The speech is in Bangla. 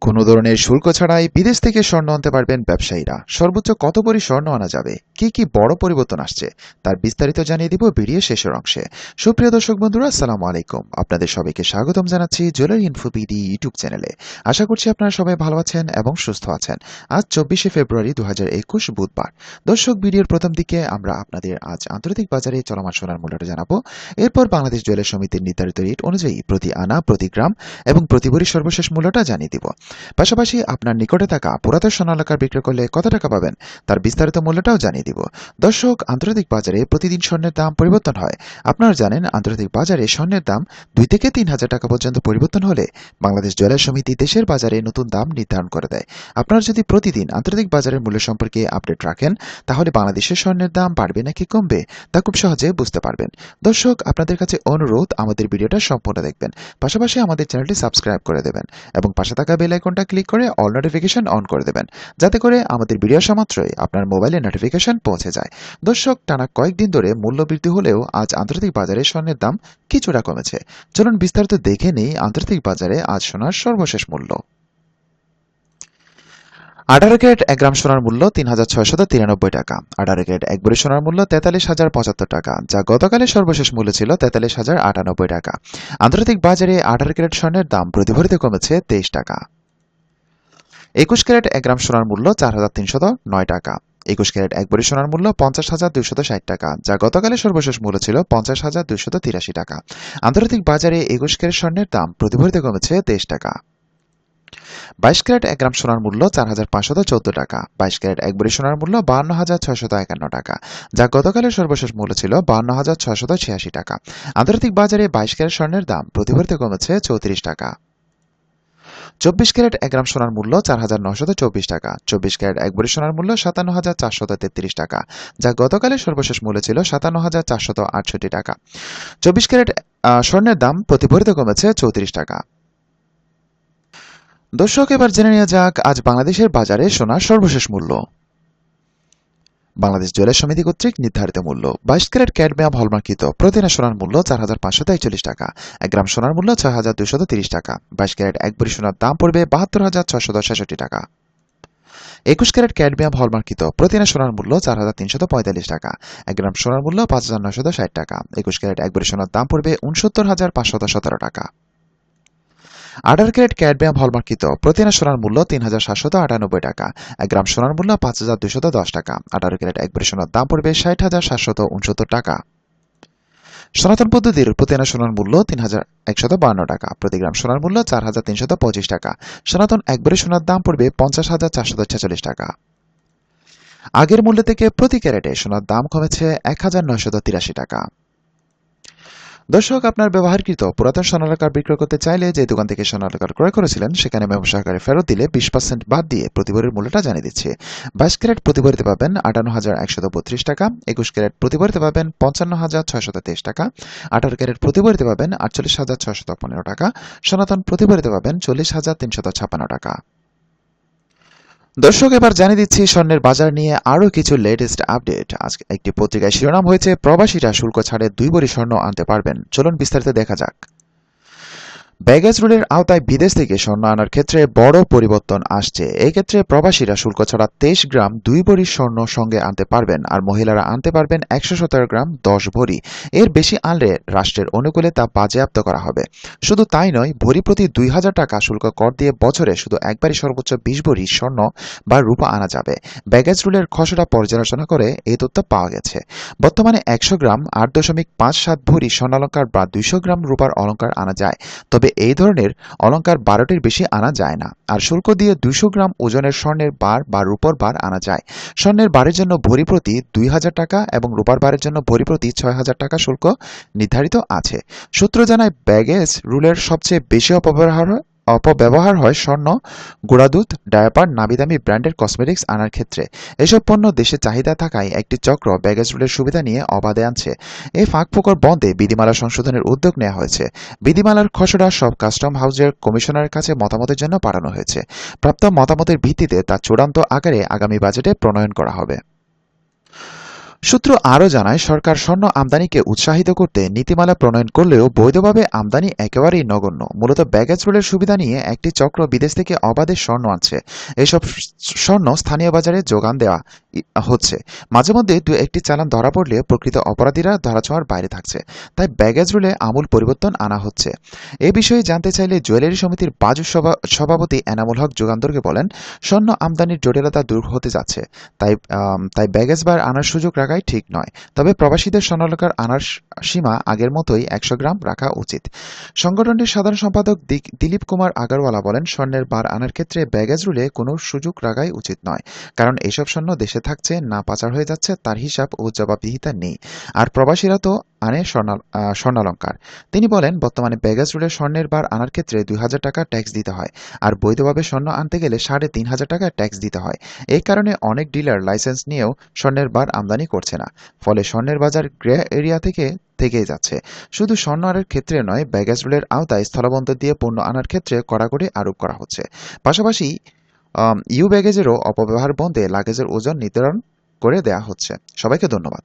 কোনো ধরনের শুল্ক ছাড়াই বিদেশ থেকে স্বর্ণ আনতে পারবেন ব্যবসায়ীরা। সর্বোচ্চ কত ভরি স্বর্ণ আনা যাবে? কি কি বড় পরিবর্তন আসছে? তার বিস্তারিত জানিয়ে দিব ভিডিও শেষের অংশে। সুপ্রিয় দর্শক বন্ধুরা, আসসালামু আলাইকুম। আপনাদের সবাইকে স্বাগতম জানাচ্ছি জুয়েলারি ইনফো বিডি ইউটিউব চ্যানেলে। আশা করছি আপনারা সবাই ভালো আছেন এবং সুস্থ আছেন। আজ চব্বিশে ফেব্রুয়ারি দু হাজার একুশ বুধবার। দর্শক, ভিডিওর প্রথম দিকে আমরা আপনাদের আজ আন্তর্জাতিক বাজারে চলমান সোনার মূল্যটা জানাব। এরপর বাংলাদেশ জুয়েলার সমিতির নির্ধারিত রেট অনুযায়ী প্রতি আনা, প্রতি গ্রাম এবং প্রতি ভরি সর্বশেষ মূল্যটা জানিয়ে দিব। পাশাপাশি আপনার নিকটে থাকা পুরাতন সোনালাকার বিক্রি করলে কত টাকা পাবেন, তার বিস্তারিত মূল্যটাও জানিয়ে দিব। দর্শক, আন্তর্জাতিক বাজারে প্রতিদিন স্বর্ণের দাম পরিবর্তন হয়। আপনারা জানেন, আন্তর্জাতিক বাজারে স্বর্ণের দাম দুই থেকে তিন হাজার টাকা পর্যন্ত পরিবর্তন হলে বাংলাদেশ জুয়েলার সমিতি দেশের বাজারে নতুন দাম নির্ধারণ করে দেয়। আপনারা যদি প্রতিদিন আন্তর্জাতিক বাজারের মূল্য সম্পর্কে আপডেট রাখেন, তাহলে বাংলাদেশের স্বর্ণের দাম বাড়বে নাকি কমবে, তা খুব সহজে বুঝতে পারবেন। দর্শক, আপনাদের কাছে অনুরোধ, আমাদের ভিডিওটা সম্পূর্ণ দেখবেন। পাশাপাশি আমাদের চ্যানেলটি সাবস্ক্রাইব করে দেবেন এবং পাশে থাকা বেল আইকনটা ক্লিক করে অল নোটিফিকেশন অন করে দেবেন। যাতে করে আমাদের ভিডিও আসা মাত্রই আপনার মোবাইলে নোটিফিকেশন পৌঁছে যায়। দর্শক, টানা কয়েকদিন ধরে মূল্য বৃদ্ধি হলেও আজ আন্তর্জাতিক বাজারে স্বর্ণের দাম কিছুটা কমেছে। চলুন বিস্তারিত দেখে নেই আন্তর্জাতিক বাজারে আজ সোনার সর্বশেষ মূল্য। আঠারো ক্যারেট এক গ্রাম সোনার মূল্য তিন হাজার ছয়শত তিরানব্বই টাকা। আঠারো ক্যারেট এক ভরি সোনার মূল্য তেতাল্লিশ হাজার পঁচাত্তর টাকা, যা গতকালের সর্বশেষ মূল্য ছিল তেতাল্লিশ হাজার আটানব্বই টাকা। আন্তর্জাতিক বাজারে আঠারো ক্যারেট স্বর্ণের দাম প্রতি ভরিতে কমেছে তেইশ টাকা। একুশ ক্যারেট এক গ্রাম সোনার মূল্য চার হাজার তিনশত নয় টাকা। একুশ ক্যারেট এক ভরি সোনার মূল্য পঞ্চাশ হাজার দুইশত ষাট টাকা, যা গতকালের সর্বশেষ মূল্য ছিল পঞ্চাশ হাজার দুইশত তিরাশি টাকা। আন্তর্জাতিক বাজারে একুশ ক্যারেট স্বর্ণের দাম প্রতিভূরিতে কমেছে তেইশ টাকা। বাইশ ক্যারেট এক গ্রাম সোনার মূল্য চার হাজার পাঁচশত চোদ্দ টাকা, বাইশ ক্যারেট এক বড়ি সোনার মূল্য বান্ন হাজার ছয়শত একান্ন টাকা, যা গতকালের সর্বশেষ মূল্য ছিল বান্ন হাজার ছয়শত ছিয়াশি টাকা। আন্তর্জাতিক বাজারে বাইশ ক্যারেট স্বর্ণের দাম প্রতিভূরিতে কমেছে চৌত্রিশ টাকা। চব্বিশ ক্যারেট এক গ্রাম সোনার মূল্য চার হাজার নশত চব্বিশ টাকা। চব্বিশ ক্যারেট এক বড়ি সোনার মূল্য সাতান্ন হাজার চারশত তেত্রিশ টাকা, যা গতকালের সর্বশেষ মূল্য ছিল সাতান্ন হাজার চারশত আটষট্টি টাকা। চব্বিশ ক্যারেট স্বর্ণের দাম প্রতিভরিত কমেছে চৌত্রিশ টাকা। দর্শক, এবার জেনে নেওয়া যাক আজ বাংলাদেশের বাজারে সোনার সর্বশেষ মূল্য। বাংলাদেশ জুয়েলার সমিতি কর্তৃক নির্ধারিত মূল্য বাইশ ক্যারেট ক্যাডমিয়াম হলমার্কিত প্রতিদিন সোনার মূল্য চার হাজার পাঁচশত একচল্লিশ টাকা। এক গ্রাম সোনার মূল্য ছয় হাজার দুইশত তিরিশ টাকা। বাইশ ক্যারেট এক ভরি সোনার দাম পড়বে বাহাত্তর হাজার ছয়শত ছেষট্টি টাকা। একুশ ক্যারেট ক্যাডমিয়াম হলমার্কিত প্রতিদিন সোনার মূল্য চার হাজার তিনশত পঁয়তাল্লিশ টাকা। এক গ্রাম সোনার মূল্য পাঁচ হাজার নয়শত ষাট টাকা। একুশ ক্যারেট এক ভরি সোনার দাম পড়বে উনসত্তর হাজার পাঁচশত সতেরো টাকা। আঠারো ক্যারেট ক্যাডমিয়াম হলমার্কিত প্রতিদিন সোনার মূল্য তিন হাজার সাতশত আটানব্বই টাকা। এক গ্রাম সোনার মূল্য পাঁচ হাজার দুশত দশ টাকা। আঠারো ক্যারেট এক ভরি সোনার দাম পড়বে ষাট হাজার সাতশত উনসত্তর টাকা। সনাতন পদ্ধতির প্রতিদিন সোনার মূল্য তিন হাজার একশত বান্ন টাকা। প্রতি গ্রাম সোনার মূল্য চার হাজার তিনশত পঁচিশ টাকা। সনাতন এক ভরি সোনার দাম পড়বে পঞ্চাশ হাজার চারশত ছেচল্লিশ টাকা। আগের মূল্য থেকে প্রতি ক্যারেটে সোনার দাম কমেছে এক হাজার নয়শত তিরাশি টাকা। দর্শক, আপনার ব্যবহারকৃত পুরাতন সোনালাকার বিক্রয় করতে চাইলে যে দোকান থেকে সোনালাকার ক্রয় করেছিলেন, সেখানে মেমো সহকারে ফেরত দিলে বিশ পার্সেন্ট বাদ দিয়ে প্রতিবারের মূল্যটা জানিয়ে দিচ্ছে। বাইশ ক্যারেট প্রতিবারিতে পাবেন আটান্ন হাজার একশত বত্রিশ টাকা, একুশ ক্যারেট প্রতিবারিতে পাবেন পঞ্চান্ন হাজার ছয়শত তেইশ টাকা, আঠারো ক্যারেট প্রতিবারিতে পাবেন আটচল্লিশ হাজার ছয়শত পনেরো টাকা, সনাতন প্রতিবারিতে পাবেন চল্লিশ হাজার তিনশত ছাপ্পান্ন টাকা। দর্শক, এবার জানিয়ে দিচ্ছি, স্বর্ণের বাজার নিয়ে আরও কিছু লেটেস্ট আপডেট আজ একটি পত্রিকায় শিরোনাম হয়েছে, প্রবাসীরা শুল্ক ছাড়ে দুই বড়ি স্বর্ণ আনতে পারবেন। চলুন বিস্তারিত দেখা যাক। ব্যাগেজ রুলের আওতায় বিদেশ থেকে স্বর্ণ আনার ক্ষেত্রে বড় পরিবর্তন আসছে। এই ক্ষেত্রে প্রবাসীরা শুল্ক ছাড়া তেইশ গ্রাম দুই ভরি স্বর্ণ সঙ্গে আনতে পারবেন আর মহিলারা আনতে পারবেন একশো সতেরো গ্রাম দশ ভরি। এর বেশি আনলে রাষ্ট্রের অনুকূলে তা বাজেয়াপ্ত করা হবে। শুধু তাই নয়, ভরি প্রতি দুই হাজার টাকা শুল্ক কর দিয়ে বছরে শুধু একবারই সর্বোচ্চ বিশ ভরি স্বর্ণ বা রূপা আনা যাবে। ব্যাগেজ রুলের খসড়া পর্যালোচনা করে এই তথ্য পাওয়া গেছে। বর্তমানে একশো গ্রাম আট দশমিক পাঁচ সাত ভরি স্বর্ণালঙ্কার বা দুইশো গ্রাম রূপার অলঙ্কার আনা যায়। তবে এই ধরনের অলঙ্কার বারোটির বেশি আনা যায় না। আর শুল্ক দিয়ে দুইশো গ্রাম ওজনের স্বর্ণের বার বা রূপর বার আনা যায়। স্বর্ণের বারের জন্য ভরি প্রতি দুই হাজার টাকা এবং রূপার বারের জন্য ভরি প্রতি ছয় হাজার টাকা শুল্ক নির্ধারিত আছে। সূত্র জানায় ব্যাগেজ রুলের সবচেয়ে বেশি অপব্যবহার হয় অপব্যবহার হয় স্বর্ণ গুঁড়াদুধ ডায়াপার নামিদামি ব্র্যান্ডের কসমেটিক্স আনার ক্ষেত্রে। এসব পণ্য দেশে চাহিদা থাকায় একটি চক্র ব্যাগেজ রুলের সুবিধা নিয়ে অবাধে আনছে। এই ফাঁকফোকর বন্ধে বিধিমালা সংশোধনের উদ্যোগ নেওয়া হয়েছে। বিধিমালার খসড়া সব কাস্টম হাউসের কমিশনারের কাছে মতামতের জন্য পাঠানো হয়েছে। প্রাপ্ত মতামতের ভিত্তিতে তা চূড়ান্ত আকারে আগামী বাজেটে প্রণয়ন করা হবে। সূত্র আরও জানায়, সরকার স্বর্ণ আমদানিকে উৎসাহিত করতে নীতিমালা প্রণয়ন করলেও বৈধভাবে আমদানি একেবারেই নগণ্য। মূলত ব্যাগেজ রুলের সুবিধা নিয়ে একটি চক্র বিদেশ থেকে অবাধে স্বর্ণ আনছে। এসব স্বর্ণ স্থানীয় বাজারে যোগান দেওয়া হচ্ছে। মাঝে মধ্যে দু, একটি চালান ধরা পড়লে প্রকৃত অপরাধীরা ধরাছোঁয়ার বাইরে থাকছে। তাই ব্যাগেজ রুলে আমূল পরিবর্তন আনা হচ্ছে। এ বিষয়ে জানতে চাইলে জুয়েলারি সমিতির বাজু সভা- সভাপতি এনামুল হক যুগান্তরকে বলেন, স্বর্ণ আমদানির জটিলতা দূর হতে যাচ্ছে। তাই তাই ব্যাগেজ বার আনার সুযোগ রাখাই ঠিক নয়। তবে প্রবাসীদের স্বর্ণালঙ্কার আনার সীমা আগের মতোই একশো গ্রাম রাখা উচিত। সংগঠনটির সাধারণ সম্পাদক দিক- দিলীপ কুমার আগারওয়ালা বলেন, স্বর্ণের বার আনার ক্ষেত্রে ব্যাগেজ রুলে কোনো সুযোগ রাখাই উচিত নয়। কারণ এসব স্বর্ণ দেশে থাকছে, না পাচার হয়ে যাচ্ছে, তার হিসাব ও জবাবদিহিতা নেই। আর প্রবাসীরা তো আনে স্বর্ণাল- স্বর্ণালঙ্কার। তিনি বলেন, বর্তমানে ব্যাগেজ রুলে স্বর্ণের বার আনার ক্ষেত্রে দুই হাজার টাকা ট্যাক্স দিতে হয়। আর বৈধভাবে স্বর্ণ আনতে গেলে সাড়ে তিন হাজার টাকা ট্যাক্স দিতে হয়। এই কারণে অনেক ডিলার লাইসেন্স নিয়েও স্বর্ণের বার আমদানি করছে না। ফলে স্বর্ণের বাজার গ্রে এরিয়া থেকে, থেকেই যাচ্ছে। শুধু স্বর্ণ আনার ক্ষেত্রে নয় ব্যাগেজ রুলের আওতায় স্থলবন্দর দিয়ে পণ্য আনার ক্ষেত্রে কড়াকড়ি আরোপ করা হচ্ছে। পাশাপাশি ইউ ব্যাগেজেরও অপব্যবহার বন্ধে লাগেজের ওজন নির্ধারণ করে দেয়া হচ্ছে। সবাইকে ধন্যবাদ।